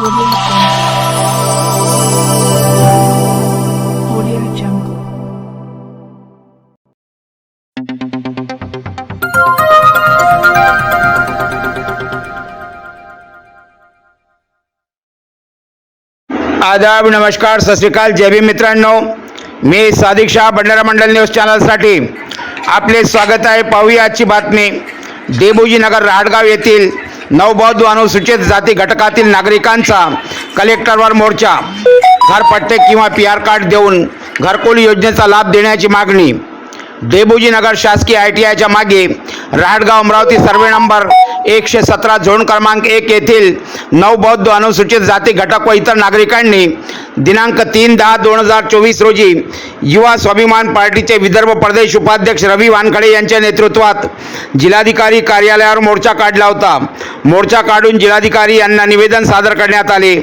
आदाब नमस्कार सत श्रीकाल जय भीम मित्रांनो. मी सादिक शाह भंडारा मंडल न्यूज चॅनलसाठी आपले स्वागत आहे. पाहूया आजची बातमी. देबुजी नगर राहडगाव येथील नवबौद्ध अनुसूचित जाती घटकातील नागरिकांचा कलेक्टरवर मोर्चा. घरपट्टे किंवा पी आर कार्ड देऊन घरकुल योजनेचा लाभ देण्याची मागणी. देबुजी नगर शासकीय आय टी आयच्या मागे राहडगाव अमरावती सर्वे नंबर एकशे सतरा झोन क्रमांक एक येथील नऊ बौद्ध अनुसूचित जाती घटक व इतर नागरिकांनी दिनांक तीन दहा दोन हजार चोवीस रोजी युवा स्वाभिमान पार्टीचे विदर्भ प्रदेश उपाध्यक्ष रवी वानखडे यांच्या नेतृत्वात जिल्हाधिकारी कार्यालयावर मोर्चा काढला होता. मोर्चा काढून जिल्हाधिकारी यांना निवेदन सादर करण्यात आले.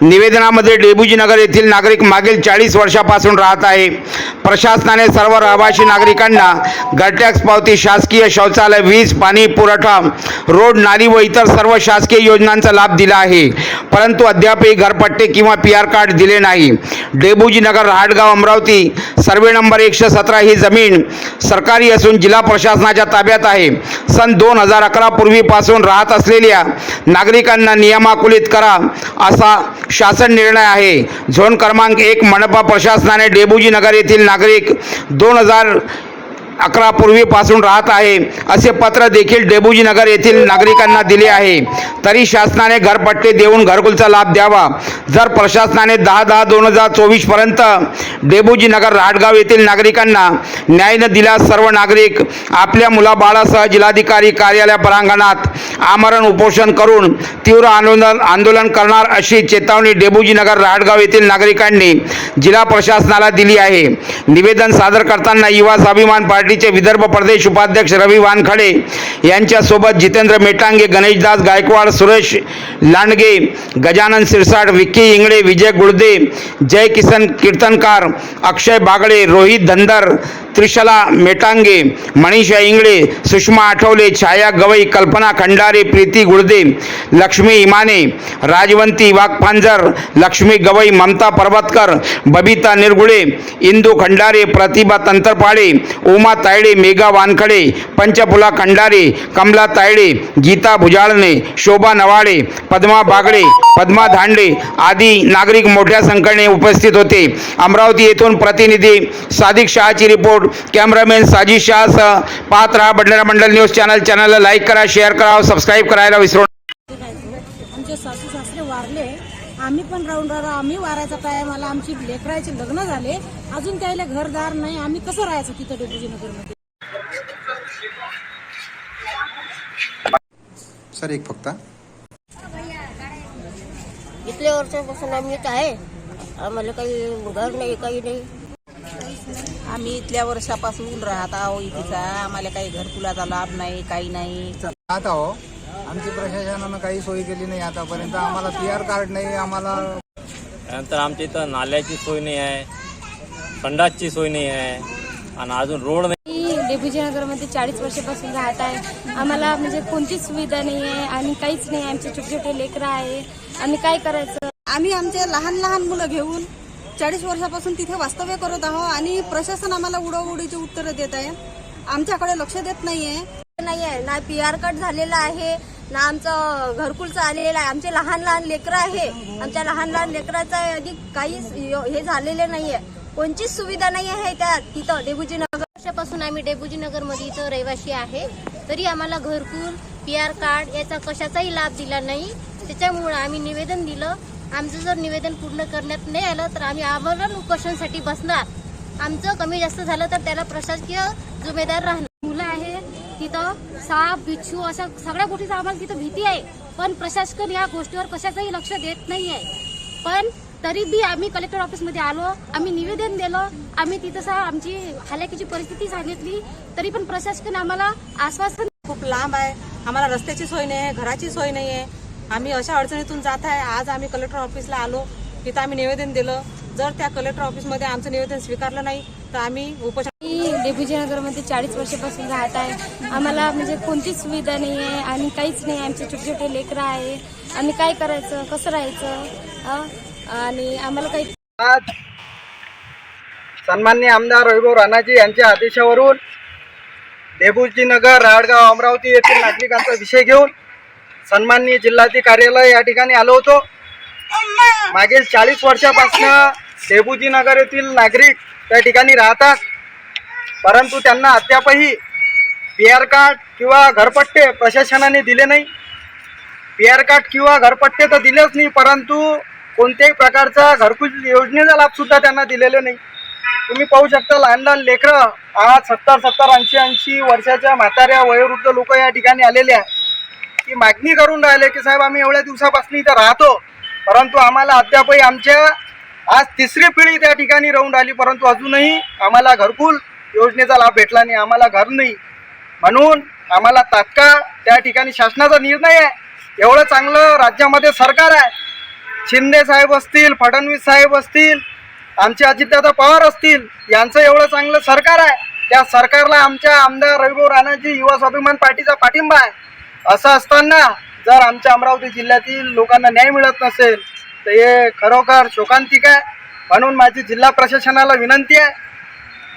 निवेदनामध्ये डेबुजी नगर येथील नागरिक मागील चाळीस वर्षापासून राहत आहे. प्रशासनाने सर्व रहिवासी नागरिकांना घरटॅक्स पावती शासकीय शौचालय वीज पाणी पुरवठा रोड नाली व इतर सर्व शासकीय योजनांचा लाभ दिला आहे. परंतु अद्यापही घरपट्टे किंवा पी आर कार्ड दिले नाही. डेबुजी नगर रहाटगाव अमरावती सर्वे नंबर एकशे सतरा ही जमीन सरकारी असून जिल्हा प्रशासनाच्या ताब्यात आहे. सन दोन हजार अकरा पूर्वीपासून राहत असलेल्या नागरिकांना नियमाकुलित करा असा शासन निर्णय आहे. झोन क्रमांक एक मनपा प्रशासनाने डेबुजी नगर येथील नागरिक दोन हजार अकरा पूर्वीपासून राहत आहे. असे पत्र देखील डेबुजी नगर येथील नागरिकांना दिले आहे. तरी शासनाने घरपट्टे देऊन घरकुलचा लाभ द्यावा. जर प्रशासनाने दहा दहा दोन हजार चोवीसपर्यंत डेबुजी नगर येथील नागरिकांना न्याय न दिल्यास सर्व नागरिक आपल्या मुलाबाळासह जिल्हाधिकारी कार्यालय प्रांगणात आमरण उपोषण करून तीव्र आंदोलन आंदोलन करणार अशी चेतावणी डेबुजी नगर येथील नागरिकांनी जिल्हा प्रशासनाला दिली आहे. निवेदन सादर करताना युवा स्वाभिमान पार्टी पार्टीचे विदर्भ प्रदेश उपाध्यक्ष रवी वानखडे यांच्यासोबत जितेंद्र मेटांगे गणेशदास गायकवाड सुरेश लांडगे गजानन सिरसाट विक्की इंगळे विजय गुळदे जय किसन कीर्तनकार अक्षय बागडे रोहित धंदर त्रिशला मेटांगे मनीषा इंगळे सुषमा आठवले छाया गवई कल्पना खंडारे प्रीती गुळदे लक्ष्मी इमाने राजवंती वाघपांजर लक्ष्मी गवई ममता पर्वतकर बबिता निरगुळे इंदू खंडारे प्रतिभा तंतरपाडे उमा तायडे मेघा वानखडे पंचफुला खंडारे कमला तायडे गीता भुजाळणे शोभा नवाडे पद्मा बागडे पद्मा धांडे आदी नागरिक मोठ्या संख्येने उपस्थित होते. अमरावती येथून प्रतिनिधी सादिक शहाची रिपोर्ट. कॅमेरामॅन साजिद शहासह पाहत राहा बंडारा मंडल न्यूज चॅनल. चॅनलला लाईक करा शेअर करा सबस्क्राईब करायला विसरू आमचे सासू सासरे वारले आम्ही पण राहून राहिलो आम्ही वारायचा टाइम आला आमची लेकराचे लग्न झाले. अजून त्याला घरदार नाही आम्ही कसं राहायचं तिथं डेपुजी नगरमध्ये सर एक फक्त. इथल्या वर्षापासून आम्ही इथं आहे. आम्हाला काही घर नाही काही नाही. आम्ही इथल्या वर्षापासून राहत आहो इथेचा आम्हाला काही घरकुलाचा लाभ नाही काही नाही. आता हो. आमची प्रशासनानं काही सोय केली नाही आतापर्यंत. आम्हाला पी आर कार्ड नाही आम्हाला त्यानंतर आमच्या इथं नाल्याची सोय नाही आहे संडासची सोय नाही आहे आणि अजून रोड नाही. मी डेब्युजी नगरमध्ये चाळीस वर्षापासून राहत आहे. आम्हाला म्हणजे कोणतीच सुविधा नाही आहे आणि काहीच नाही आमचे छोटे छोटे लेकरं आहे. आम्ही काय करायचं? आम्ही आमचे लहान लहान मुलं घेऊन चाळीस वर्षापासून तिथे वास्तव्य करत आहोत आणि प्रशासन आम्हाला उडवउडीची उत्तरं देत आहे. आमच्याकडे लक्ष देत नाहीये. नाही आहे ना पी आर कार्ड झालेलं आहे. ना आमचं घरकुलचं आलेलं आहे. आमचे लहान लहान लेकरं आहे. आमच्या लहान लहान लेकराचं अधिक काहीच यो- हे झालेले नाहीये. कोणतीच सुविधा नाही आहे त्या तिथं डेबुजी नगर वर्षापासून आम्ही डेबुजी नगरमध्ये इथं रहिवासी आहे. तरी आम्हाला घरकुल पी आर कार्ड याचा कशाचाही लाभ दिला नाही. त्याच्यामुळे आम्ही निवेदन दिलं. आमचं जर निवेदन पूर्ण करण्यात नाही आलं तर आम्ही आमरण उपोषणसाठी बसणार. आमचं कमी जास्त झालं तर त्याला प्रशासकीय जिम्मेदार राहणार. तिथं साप बिच्छू अशा सगळ्या गोष्टीचा आम्हाला तिथं भीती आहे. पण प्रशासन या गोष्टीवर कशाचंही लक्ष देत नाही आहे पण तरी बी आम्ही कलेक्टर ऑफिसमध्ये आलो आम्ही निवेदन दिलं आम्ही तिथं सा आमची हालाकीची परिस्थिती सांगितली तरी पण प्रशासन आम्हाला आश्वासन खूप लांब आहे. आम्हाला रस्त्याची सोय नाही आहे घराची सोय नाही आहे आम्ही अशा अडचणीतून जात आहे. आज आम्ही कलेक्टर ऑफिसला आलो. तिथं आम्ही निवेदन दिलं. जर त्या कलेक्टर ऑफिसमध्ये आमचं निवेदन स्वीकारलं नाही तर आम्ही उपोषण मी डेबुजी नगरमध्ये चाळीस वर्षापासून राहत आहे. आम्हाला म्हणजे कोणतीच सुविधा नाही आहे आणि काहीच नाही. आमचे छोटे छोटे लेकरं आहे. आम्ही काय करायचं? कसं राहायचं? आणि आम्हाला काही आज सन्मान्य आमदार वैभव राणाजी यांच्या आदेशावरून देबूजी नगर राडगाव अमरावती येथील नागरिकांचा विषय घेऊन सन्माननीय जिल्हाधिकारी कार्यालय या ठिकाणी आलो होतो. मागील चाळीस वर्षापासून देबूजी नगर येथील नागरिक त्या ठिकाणी राहतात. परंतु त्यांना अद्यापही पी आर कार्ड किंवा घरपट्टे प्रशासनाने दिले नाही. पी आर कार्ड किंवा घरपट्टे तर दिलेच नाही परंतु कोणत्याही प्रकारचा घरकुल योजनेचा लाभसुद्धा त्यांना दिलेले नाही. तुम्ही पाहू शकता लहान लहान लेकरं आज सत्तर सत्तर ऐंशी ऐंशी वर्षाच्या म्हाताऱ्या वयोवृद्ध लोक या ठिकाणी आलेले आहे की मागणी करून राहिले की साहेब आम्ही एवढ्या दिवसापासून इथं राहतो. परंतु आम्हाला अद्यापही आमच्या आज तिसरी पिढी त्या ठिकाणी राहून राहिली परंतु अजूनही आम्हाला घरकुल योजनेचा लाभ भेटला नाही आम्हाला घर नाही. म्हणून आम्हाला तात्काळ त्या ठिकाणी शासनाचा निर्णय आहे. एवढं चांगलं राज्यामध्ये सरकार आहे. शिंदे साहेब असतील फडणवीस साहेब असतील आमचे अजितदादा पवार असतील यांचं एवढं चांगलं सरकार आहे. त्या सरकारला आमच्या आमदार रविभाऊ राणाजी युवा स्वाभिमान पार्टीचा पाठिंबा आहे. असं असताना जर आमच्या अमरावती जिल्ह्यातील लोकांना न्याय मिळत नसेल तर हे खरोखर शोकांतिक आहे. म्हणून माझी जिल्हा प्रशासनाला विनंती आहे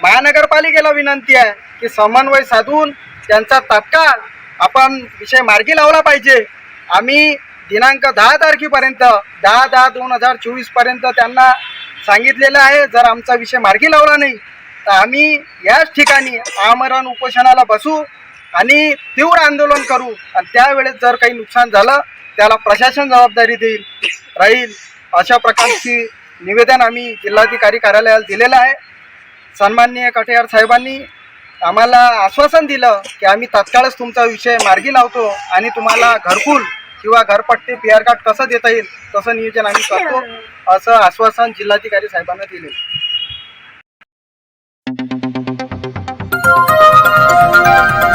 महानगरपालिकेला विनंती आहे की समन्वय साधून त्यांचा तात्काळ आपण विषय मार्गी लावला पाहिजे. आम्ही दिनांक दहा तारखेपर्यंत दहा दहा दोन हजार चोवीसपर्यंत त्यांना सांगितलेलं आहे जर आमचा विषय मार्गी लावला नाही तर आम्ही याच ठिकाणी आमरण उपोषणाला बसू आणि तीव्र आंदोलन करू. आणि त्यावेळेस जर काही नुकसान झालं त्याला प्रशासन जबाबदारी देईल राहील. अशा प्रकारची निवेदन आम्ही जिल्हाधिकारी कार्यालयाला दिलेलं आहे. सन्माननीय कटेयार साहेबांनी आम्हाला आश्वासन दिलं की आम्ही तत्काळच तुमचा विषय मार्गी लावतो आणि तुम्हाला घरकुल किंवा घरपट्टी पी आर कार्ड कसं देता येईल तसं नियोजन आम्ही करतो असं आश्वासन जिल्हाधिकारी साहेबांना दिले Thank you.